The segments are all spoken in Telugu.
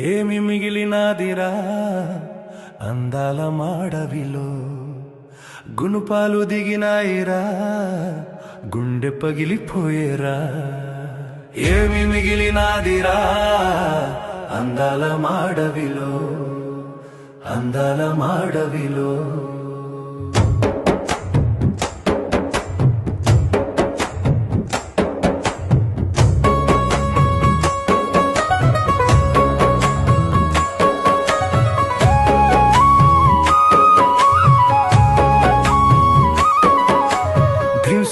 ఏమి మిగిలినాదిరా? అందాల మాడవిలో గుణపాలు దిగినాయిరా? గుండె పగిలిపోయేరా? ఏమి మిగిలినాదిరా? అందాల మాడవిలో అందాల మాడవిలో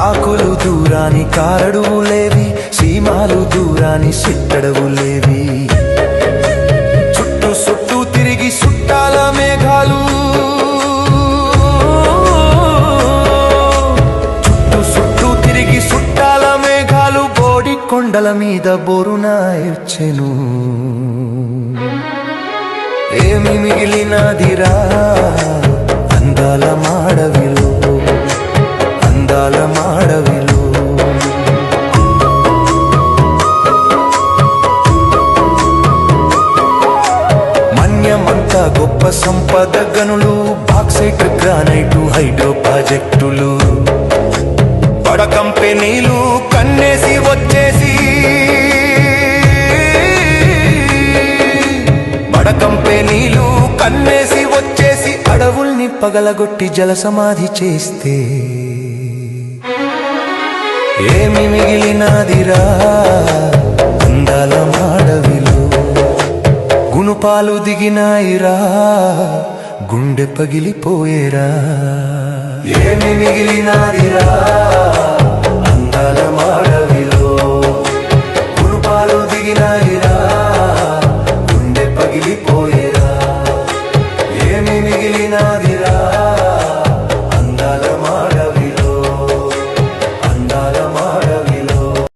కాకులు దూరాని కారడువులేవి సీమాలు దూరాని సిట్టడవులేవి చుట్టూ చుట్టూ తిరిగి సుట్టాల మేఘాలు. చుట్టూ చుట్టూ తిరిగి సుట్టాల మేఘాలు బోడి కొండల మీద బోరునాయొచ్చెను ఏమి మిగిలినదిరా? అందాల మాడవి సంపద గనులు బాక్సైట్ గ్రానైటు హైడ్రో ప్రాజెక్టులు. పడ కంపెనీలు కన్నేసి వచ్చేసి. పడ కంపెనీలు కన్నేసి వచ్చేసి. అడవుల్ని పగలగొట్టి జల సమాధి చేస్తే. ఏమి మిగిలినాదిరా? కోపాలు దిగినాయిరా గుండె పగిలిపోయేరా. ఏమి మిగిలినాదిరా మాడవిలో. గుండె పగిలిపోయేరా. ఏమి మిగిలినాదిరా